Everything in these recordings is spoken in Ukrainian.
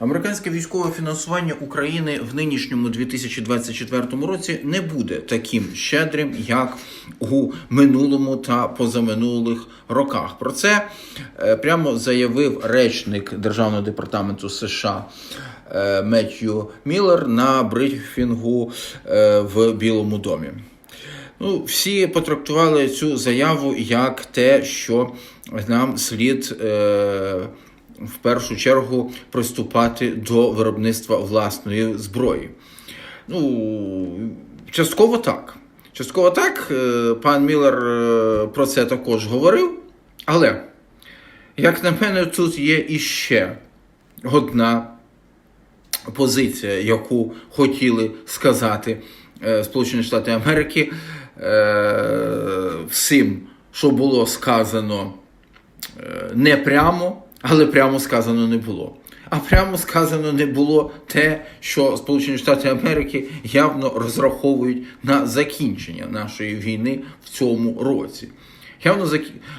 Американське військове фінансування України в нинішньому 2024 році не буде таким щедрим, як у минулому та позаминулих роках. Про це е, прямо заявив речник Державного департаменту США е, Меттью Міллер на брифінгу е, в Білому домі. Ну, всі потрактували цю заяву як те, що нам слід в першу чергу приступати до виробництва власної зброї. Ну, частково так. Частково так. Е, Пан Міллер е, про це також говорив. Але, як на мене, тут є іще одна позиція, яку хотіли сказати е, Сполучені Штати Америки всім, що було сказано не прямо, але прямо сказано не було. А прямо сказано не було те, що Сполучені Штати Америки явно розраховують на закінчення нашої війни в цьому році. Явно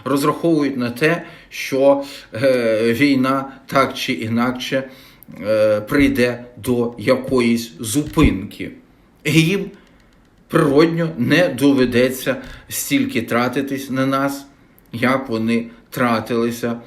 розраховують на те, що е, війна так чи інакше е, прийде до якоїсь зупинки. І їм природньо не доведеться стільки тратитись на нас, як вони тратилися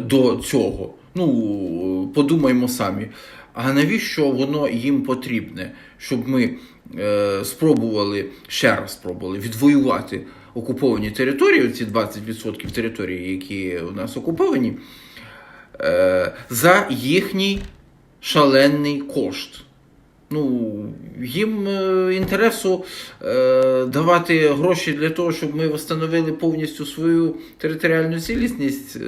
до цього. Ну, подумаймо самі. А навіщо воно їм потрібне? Щоб ми е, спробували ще раз спробували відвоювати окуповані території, ці 20% території, які у нас окуповані, е, за їхній шалений кошт. Ну, їм е, інтересу е, давати гроші для того, щоб ми встановили повністю свою територіальну цілісність, е,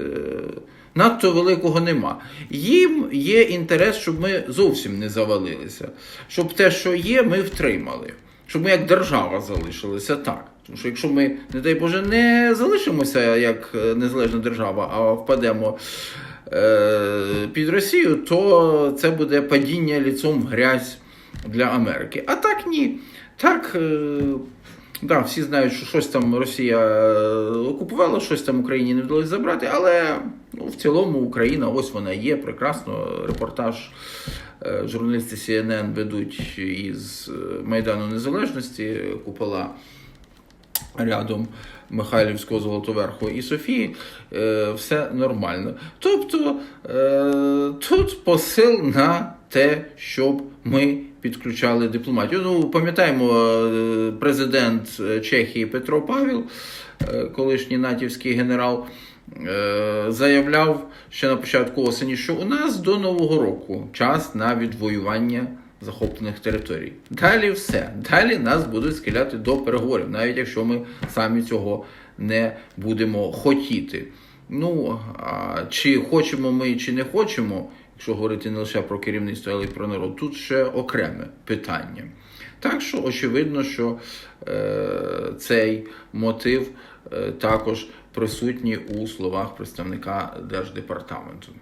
надто великого нема. Їм є інтерес, щоб ми зовсім не завалилися, щоб те, що є, ми втримали, щоб ми як держава залишилися так. Тому що якщо ми, не дай Боже, не залишимося як е, незалежна держава, а впадемо е, під Росію, то це буде падіння ліцом в грязь для Америки. А так ні. Так, е, да, всі знають, що щось там Росія е, окупувала, щось там Україні не вдалося забрати, але ну, в цілому Україна ось вона є, прекрасно. Репортаж е, журналісти CNN ведуть із Майдану Незалежності, купола рядом Михайлівського Золотоверху і Софії, е, все нормально. Тобто е, тут посил на те, щоб ми підключали дипломатію. Ну, пам'ятаємо, е, президент Чехії Петро Павел, е, колишній натівський генерал, заявляв ще на початку осені, що у нас до Нового року час на відвоювання захоплених територій. Далі все. Далі нас будуть схиляти до переговорів, навіть якщо ми самі цього не будемо хотіти. Ну, а чи хочемо ми, чи не хочемо, якщо говорити не лише про керівництво, але й про народ, тут ще окреме питання. Так що очевидно, що е, цей мотив е, також присутній у словах представника Держдепартаменту.